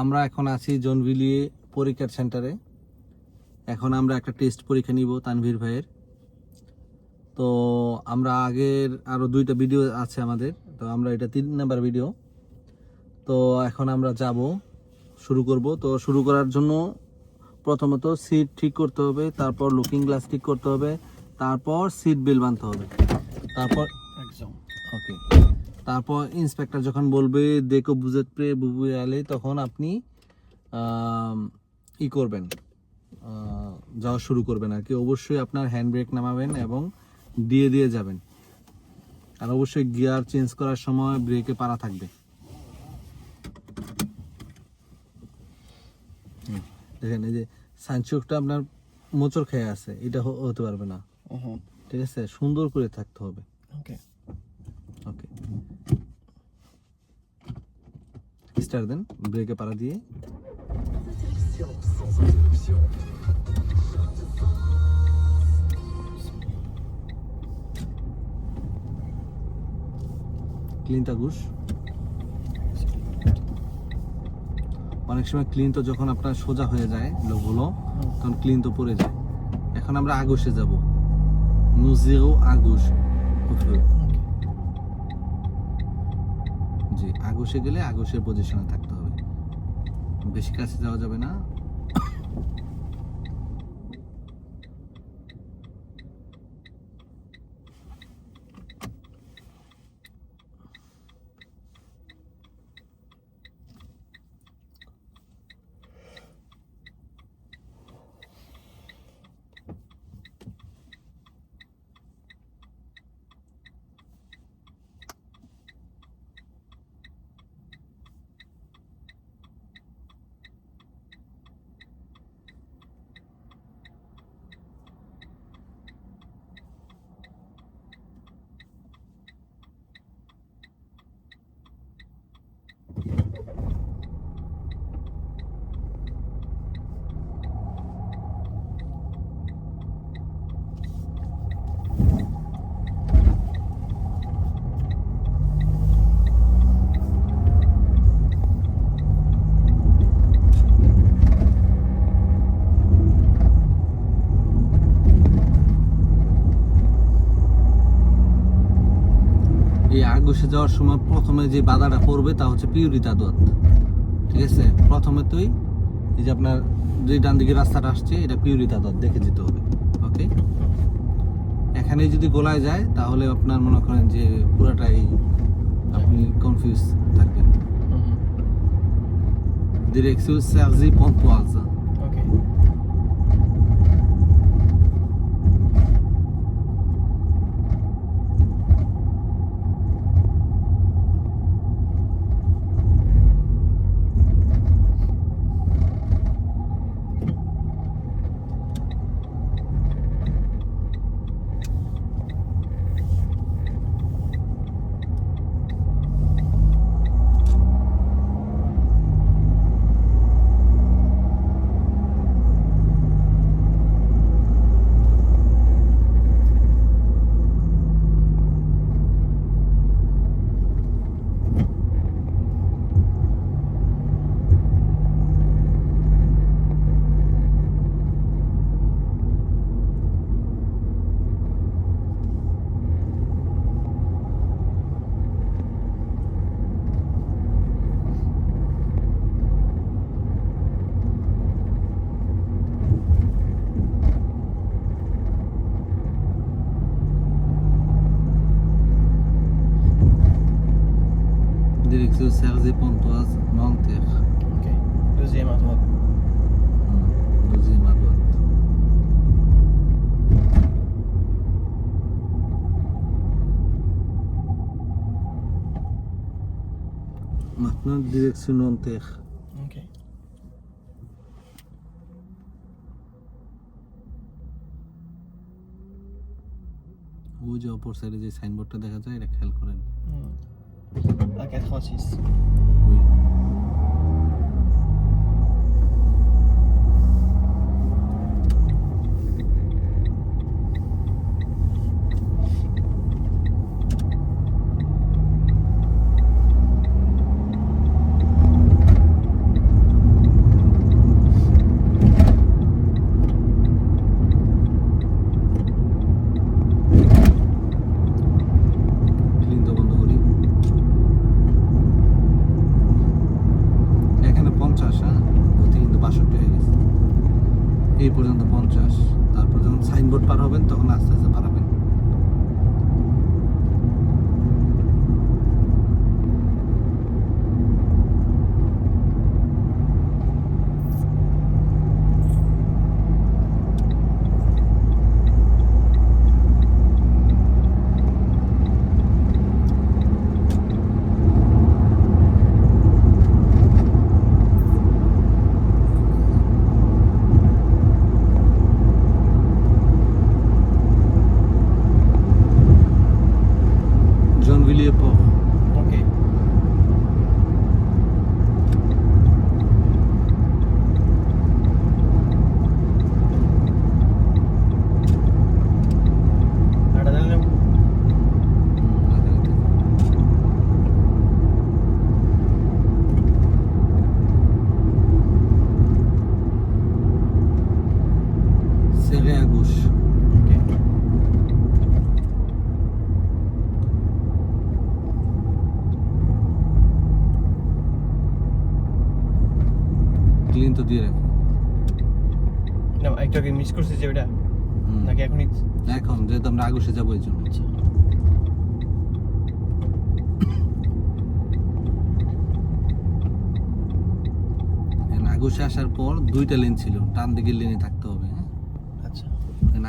আমরা এখন আছি জনভিলি পরীক্ষার সেন্টারে এখন আমরা একটা টেস্ট পরীক্ষা নিব তানভীর ভাইয়ের। তো আমরা আগের আরও দুইটা ভিডিও আছে আমাদের। তো আমরা এটা তিন নাম্বার ভিডিও তো এখন আমরা যাব শুরু করব। তো শুরু করার জন্য প্রথমত সিট ঠিক করতে হবে তারপর লুকিং গ্লাস ঠিক করতে হবে তারপর সিট বেল বাঁধতে হবে। তারপর একদম ওকে তারপর ইন্সপেক্টর যখন বলবে দেখো বুঝে প্রে বুবু আলে তখন আপনি ই করবেন যাওয়া শুরু করবেন আর কি। অবশ্যই আপনার হ্যান্ড ব্রেক নামাবেন এবং দিয়ে দিয়ে যাবেন। আর অবশ্যই গিয়ার চেঞ্জ করার সময় ব্রেকে পারা থাকবে। দেখেন এই যে সাইনচুকটা আপনার মোচড় খেয়ে আছে এটা হতে পারবে না। ঠিক আছে? সুন্দর করে থাকতে হবে। ওকে স্টার দেন, ব্রেকে পাড়া দিয়ে। ক্লিন তাগুস অনেক সময় ক্লিন তো যখন আপনার সোজা হয়ে যায় লোকগুলো, তখন ক্লিন তো পড়ে যায়। এখন আমরা আগুসে যাব। মুজিও আগুস উফে। জি আগুসে গেলে আগুসের পজিশনে থাকতে হবে। বেশি কাছে যাওয়া যাবে না। আগুসে যাওয়ার সময় প্রথমে যে বাধাটা পড়বে তা হচ্ছে পিউরিতা দত ঠিক আছে? প্রথমে তুই এই যে আপনার যে ডান দিকে রাস্তাটা আসছে এটা পিউরিতা দত দেখে যেতে হবে ওকে এখানে যদি গোলায় যায় তাহলে আপনার মনে করেন যে পুরাটাই আপনি কনফিউজ থাকবেন। Direction Sergi Pontoise. 256 منطق اوكي دوزيام à droite دوزيام à droite Maintenant direction Nanterre. Ok. ওই যে অপর সাইডে যে সাইনবোর্ডটা দেখা যায় এটা খেয়াল করেন À 86. ওই এই পর্যন্ত পঞ্চাশ। তারপর যখন সাইনবোর্ড পার হবেন তখন vem a gauche. তো দিয়ে না একটু আগে মিস যে ওটা। নাকি এখনই এখন যেহেতু আমরা আগস্টে যাব এই জন্য। আচ্ছা। আসার পর দুইটা লেন ছিল ডান দিকের লেনে থাকতো।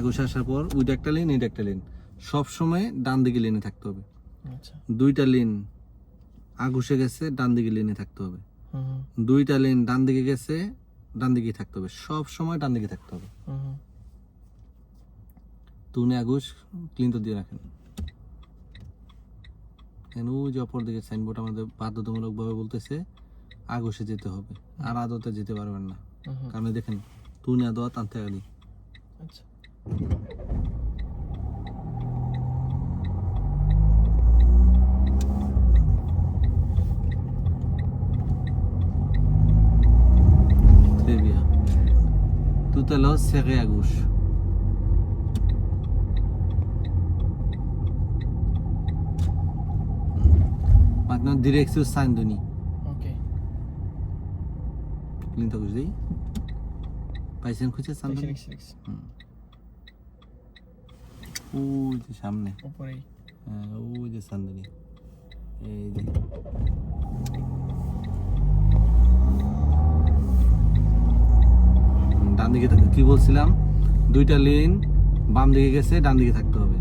এখন আসার পর ওইটা একটা লেন এটা একটা লেন সব সময় ডান দিকে লেনে থাকতে হবে। আচ্ছা। দুইটা লেন আগুসে গেছে ডান দিকে লেনে থাকতে হবে। দুইটা লেন ডান দিকে গেছে ডান দিকে থাকতে হবে। সব সময় ডান দিকে থাকতে হবে। তুনে আগুস ক্লিন তো দিয়ে রাখেন। ওই যে অপর দিকে সাইনবোর্ড আমাদের বাধ্যতামূলক ভাবে বলতেছে আগুসে যেতে হবে। আর আদতে যেতে পারবেন না। কারণ দেখেন তুনে আদোয়া টানতে গেলি। আচ্ছা. Tout à l'heure, serré à gauche. Maintenant, direction Saint-Denis. Ok. Clean à gauche, দেই পাইছেন খুঁজে দেখছি সামনে দেখছি দেখছি ওই যে সামনে। উপরেই হ্যাঁ ওই যে সান্দনি এই যে। ডান দিকে কি বলছিলাম? দুইটা লেন বাম দিকে গেছে ডান দিকে থাকতে হবে।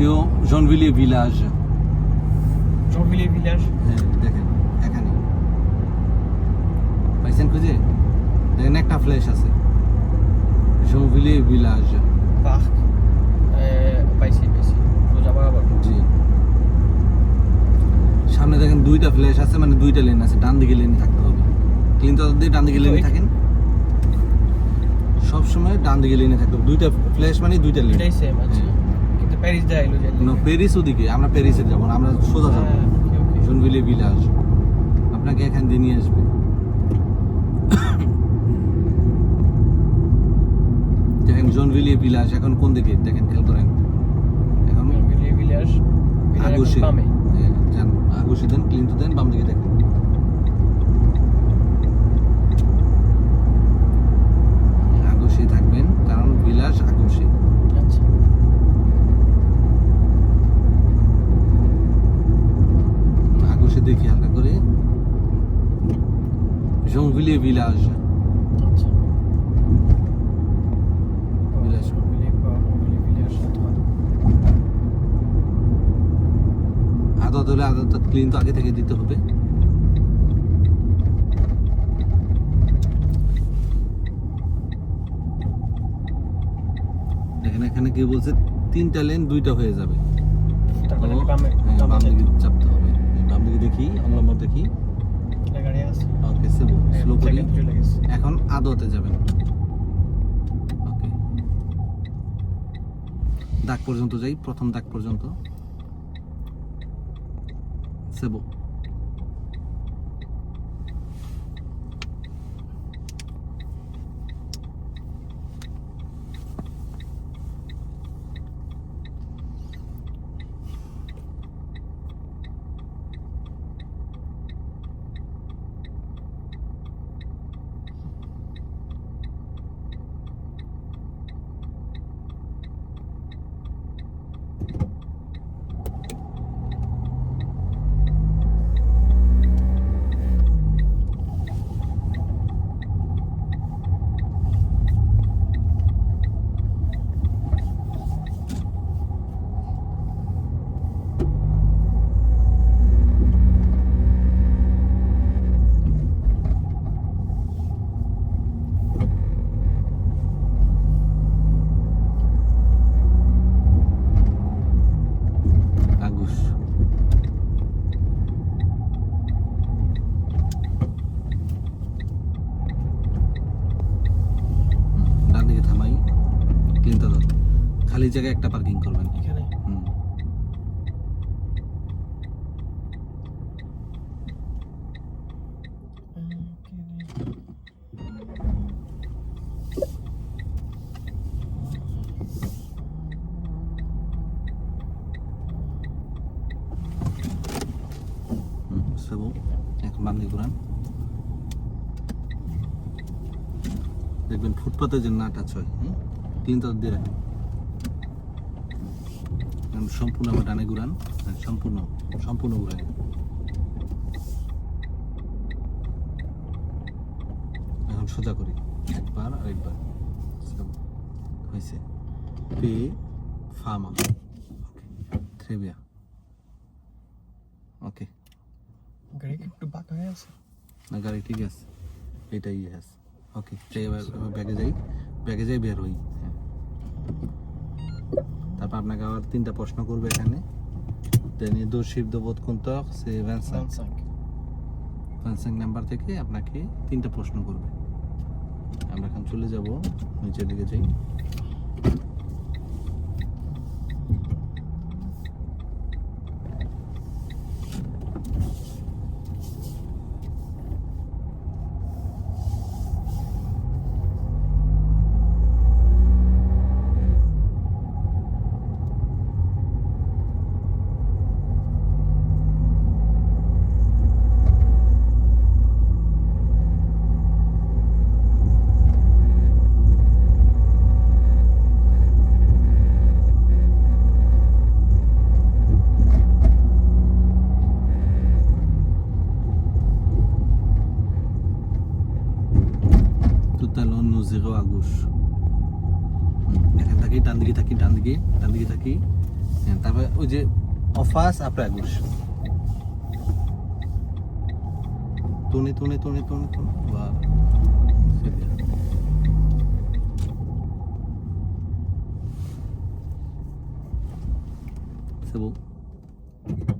ডিরেকশন জনভিলিয়ে ভিলাজ জনভিলিয়ে ভিলেজ হ্যাঁ দেখেন এখানে। পাইছেন খুঁজে? দেখেন একটা ফ্ল্যাশ আছে। জনভিলিয়ে ভিলাজ পার্ক পাইছি পাইছি। জি। সামনে দেখেন দুইটা ফ্ল্যাশ আছে মানে দুইটা লেন আছে ডান দিকে লেন থাকতে হবে। ক্লিন তো দিয়ে ডান দিকে লেনে থাকেন। সব সময় ডান দিকে লেনে থাকতে হবে। দুইটা ফ্ল্যাশ মানে দুইটা লেন সেম কিন্তু প্যারিস এলো যায় প্যারিস ওদিকে আমরা প্যারিসে যাব না আমরা সোজা যাব। হ্যাঁ, ওকে। ওকে আপনাকে এখান দিয়ে নিয়ে আসবে। দেখেন জনভিলি ভিলাজ এখন কোন দিকে? দেখেন খেয়াল করেন। এখন জনভিলিয়ে ভিলেজ আগুশে। বামে। হ্যাঁ, যান আগুশে দেন ক্লিন তো দেন বাম দিকে দেখেন। আগুশে থাকবেন কারণ বিলাস আগুশে আচ্ছা আগুশে দেখি হালকা করে জঙ্গলি অথবা আদত হলে আদত ক্লিন তো আগে থেকে দিতে হবে দেখেন এখানে কি বলছে তিনটা লেন দুইটা হয়ে যাবে চাপতে হবে বাম দিকে দেখি অনলম্বর দেখি। ওকে সেবো স্লো করি। এখন আদতে যাবেন। ওকে দাগ পর্যন্ত যাই প্রথম দাগ পর্যন্ত। সেবো। এই জায়গায় একটা পার্কিং করবেন। এখানে? বান্দি দেখবেন ফুটপাতে যে না টাচ হয় তিন তার দিয়ে রাখেন। সম্পূর্ণ আবার ডানে ঘুরান। হ্যাঁ, সম্পূর্ণ সম্পূর্ণ ঘুরান এখন সোজা করি। একবার আর একবার। হয়েছে। পে ফার্মা ওকে থ্রেবিয়া ওকে গাড়ি একটু বাঁকা হয়ে আছে? না গাড়ি ঠিক আছে। এটাই ইয়েস ওকে এবার ব্যাগে যাই। ব্যাগে যাই বের হই। হ্যাঁ। তারপর আপনাকে আবার তিনটা প্রশ্ন করবে এখানে। দেনি দোষীর দবোধ কোনতক সে ভ্যানসাং 25 ভ্যানসাং নাম্বার থেকে আপনাকে তিনটা প্রশ্ন করবে। আমরা এখন চলে যাব নিচের দিকে যাই Totalon no zero আগুশ এখান থাকি ডান দিকে থাকি ডান দিকে থাকি হ্যাঁ, তারপরে ওই যে অফাস আপরে আগুশ তুনে তুনে তুনে তুনে তুনে বা C'est.